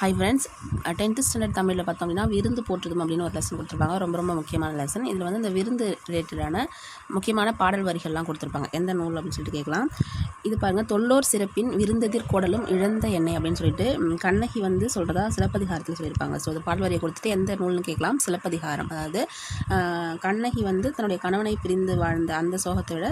Hi friends tenth standard தமிழில் பார்த்தோம் அப்படின்னா விருந்து போற்றுதும் அப்படின்னு ஒரு லெசன் கொடுத்துருப்பாங்க. ரொம்ப ரொம்ப முக்கியமான லெசன் இதில் வந்து இந்த விருந்து ரிலேட்டடான முக்கியமான பாடல் வரிகள்லாம் கொடுத்துருப்பாங்க. எந்த நூல் அப்படின்னு சொல்லிட்டு கேட்கலாம். இது பாருங்கள் தொல்லோர் சிறப்பின் விருந்ததிர் கோடலும் இழந்த எண்ணெய் அப்படின்னு சொல்லிட்டு கண்ணகி வந்து சொல்கிறதா சிலப்பதிகாரத்தில் சொல்லியிருப்பாங்க. ஸோ அது பாடல் வரியை கொடுத்துட்டு எந்த நூல்னு கேட்கலாம். சிலப்பதிகாரம். அதாவது கண்ணகி வந்து தன்னுடைய கணவனை பிரிந்து வாழ்ந்த அந்த சோகத்தை விட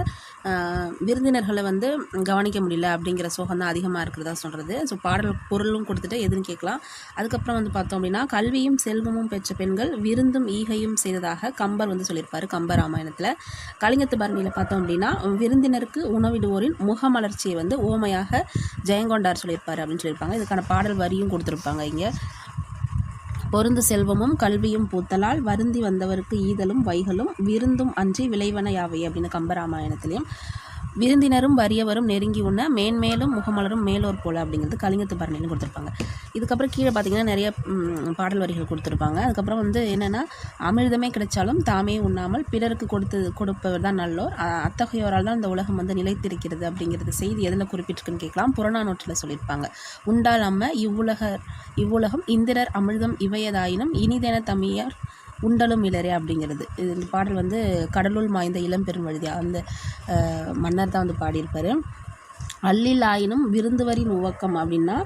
விருந்தினர்களை வந்து கவனிக்க முடியல அப்படிங்கிற சோகம் தான் அதிகமாக இருக்கிறதா சொல்கிறது ஸோ பாடல் பொருளும் கொடுத்துட்டு எதுன்னு கேட்கலாம். அதுக்கப்புறம் வந்து பார்த்தோம் அப்படின்னா கல்வியும் செல்வமும் பெற்ற பெண்கள் விருந்தும் ஈகையும் செய்ததாக கம்பர் வந்து சொல்லியிருப்பார் கம்ப ராமாயணத்தில். கலிங்கத்து பரணியில் பார்த்தோம் அப்படின்னா விருந்தினருக்கு உணவிடுவோரின் முகமலர்ச்சியை வந்து ஓமையாக ஜெயங்கொண்டார் சொல்லியிருப்பார் அப்படின்னு சொல்லியிருப்பாங்க. இதுக்கான பாடல் வரியும் கொடுத்துருப்பாங்க இங்கே. பொருந்து செல்வமும் கல்வியும் பூத்தலால் வருந்தி வந்தவருக்கு ஈதலும் வைகளும் விருந்தும் அன்றி விளைவன யாவை அப்படின்னு கம்பராமாயணத்திலையும் விருந்தினரும் வறியவரும் நெருங்கி உண்ண மேன்மேலும் முகமலரும் மேலோர் போல அப்படிங்கிறது கலிங்கத்து பரணின்னு கொடுத்துருப்பாங்க. இதுக்கப்புறம் கீழே பார்த்தீங்கன்னா நிறைய பாடல் வரிகள் கொடுத்துருப்பாங்க. அதுக்கப்புறம் வந்து என்னென்னா அமிர்தமே கிடைச்சாலும் தாமே உண்ணாமல் பிறருக்கு கொடுத்து கொடுப்பவர் தான் நல்லோர். அத்தகையோரால் தான் இந்த உலகம் வந்து நிலைத்திருக்கிறது அப்படிங்கிறது செய்தி எதில் குறிப்பிட்டிருக்குன்னு கேட்கலாம். புறநானூற்றில் சொல்லியிருப்பாங்க. உண்டால் அம்ம இவ்வுலக இவ்வுலகம் இந்திரர் அமிர்தம் இவையதாயினும் இனிதென தமிழர் உண்டலும் இளரே அப்படிங்கிறது. இது இந்த பாடல் வந்து கடலுள் மாய்ந்த இளம்பெரும் வழுதி அந்த மன்னர் தான் வந்து பாடியிருப்பார். அல்லில் ஆயினும் விருந்துவரின் உவக்கம் அப்படின்னா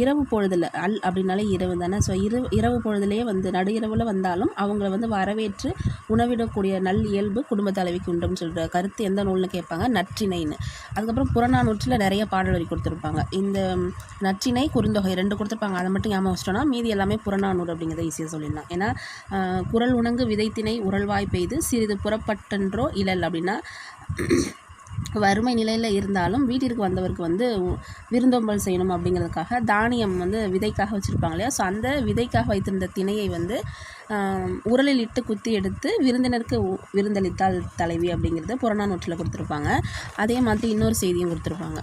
இரவு பொழுதில் அல் அப்படின்னாலே இரவு தானே. ஸோ இரு இரவு பொழுதுலேயே வந்து நடு இரவில் வந்தாலும் அவங்கள வந்து வரவேற்று உணவிடக்கூடிய நல் இயல்பு குடும்ப தலைவிக்கு உண்டுன்னு சொல்கிற கருத்து எந்த நூல்னு கேட்பாங்க? நற்றினைன்னு அதுக்கப்புறம் புறநானூற்றில் நிறைய பாடல் வரி கொடுத்துருப்பாங்க. இந்த நற்றினை குறுந்தொகை ரெண்டு கொடுத்துருப்பாங்க. அதை மட்டும் ஞாபகம் வச்சிட்டோம்னா மீதி எல்லாமே புறநானூறு அப்படிங்கிறத ஈஸியாக சொல்லிடலாம். ஏன்னா குரல் உணங்கு விதைத்தினை உரல்வாய் பெய்து சிறிது புறப்பட்டன்றோ இழல் அப்படின்னா வறுமை நிலையில் இருந்தாலும் வீட்டிற்கு வந்தவருக்கு வந்து விருந்தோம்பல் செய்யணும் அப்படிங்கிறதுக்காக தானியம் வந்து விதைக்காக வச்சுருப்பாங்க இல்லையா? ஸோ அந்த விதைக்காக வைத்திருந்த திணையை வந்து உரலில் இட்டு குத்தி எடுத்து விருந்தினருக்கு உ- விருந்தளித்தாள் தலைவி அப்படிங்கிறத புறநானூற்றில் கொடுத்துருப்பாங்க. அதே மாதிரி இன்னொரு செய்தியும் கொடுத்துருப்பாங்க.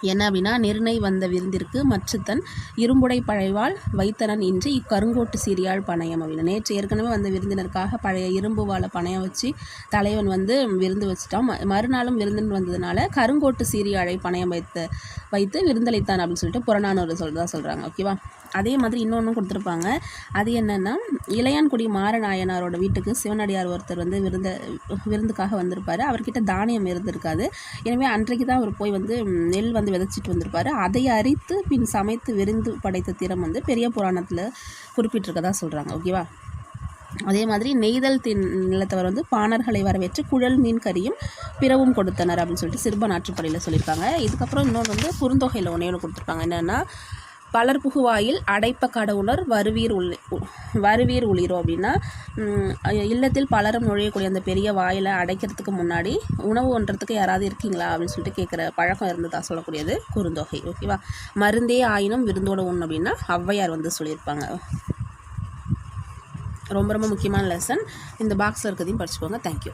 என்ன அப்படின்னா நெருணை வந்த விருந்திற்கு மச்சுத்தன் இரும்புடை பழைவாள் வைத்தனன் இன்றி இக்கருங்கோட்டு சீரியால் பணயம் அப்படின்னு நேற்று ஏற்கனவே வந்த விருந்தினருக்காக பழைய இரும்பு வாழை பணையம் வச்சு தலைவன் வந்து விருந்து வச்சுட்டான். ம- மறுநாளும் விருந்தின் வந்ததுனால கருங்கோட்டு சீரியாழை பணயம் வைத்து வைத்து விருந்தளித்தான் அப்படின்னு சொல்லிட்டு புறநானூறு சொல்றதா சொல்கிறாங்க ஓகேவா? அதே மாதிரி இன்னொன்றும் கொடுத்துருப்பாங்க. அது என்னென்னா இளையான்குடி மாரநாயனாரோட வீட்டுக்கு சிவனடியார் ஒருத்தர் வந்து விருந்த விருந்துக்காக வந்திருப்பார். அவர்கிட்ட தானியம் இருந்திருக்காது எனவே அன்றைக்கு தான் அவர் போய் வந்து நெல் வந்து விதைச்சிட்டு வந்திருப்பாரு. அதை அரித்து பின் சமைத்து விருந்து படைத்த திறம் வந்து பெரிய புராணத்தில் குறிப்பிட்டிருக்கதா சொல்கிறாங்க ஓகேவா? அதே மாதிரி நெய்தல் தின் நிலத்தவர் வந்து பாணர்களை வரவேற்று குழல் மீன் கறியும் பிறவும் கொடுத்தனர் அப்படின்னு சொல்லிட்டு சிறுப நாற்றுப்படையில் சொல்லியிருக்காங்க. இதுக்கப்புறம் இன்னொன்று வந்து குறுந்தொகையில் ஒன்றே ஒன்று கொடுத்துருப்பாங்க என்னென்னா பலர் புகுவாயில் அடைப்ப கடவுளர் வருவீர் உள்ளி வருவீர் உளிரோ அப்படின்னா இல்லத்தில் பலரும் நுழையக்கூடிய அந்த பெரிய வாயில் அடைக்கிறதுக்கு முன்னாடி உணவு ஒன்றத்துக்கு யாராவது இருக்கீங்களா அப்படின்னு சொல்லிட்டு கேட்குற பழக்கம் இருந்ததா சொல்லக்கூடியது குறுந்தொகை ஓகேவா மருந்தே ஆயினும் விருந்தோட ஒன்று அப்படின்னா ஔவையார் வந்து சொல்லியிருப்பாங்க. ரொம்ப ரொம்ப முக்கியமான லெசன் இந்த பாக்ஸில் இருக்கிறதையும் படிச்சுக்கோங்க. தேங்க்யூ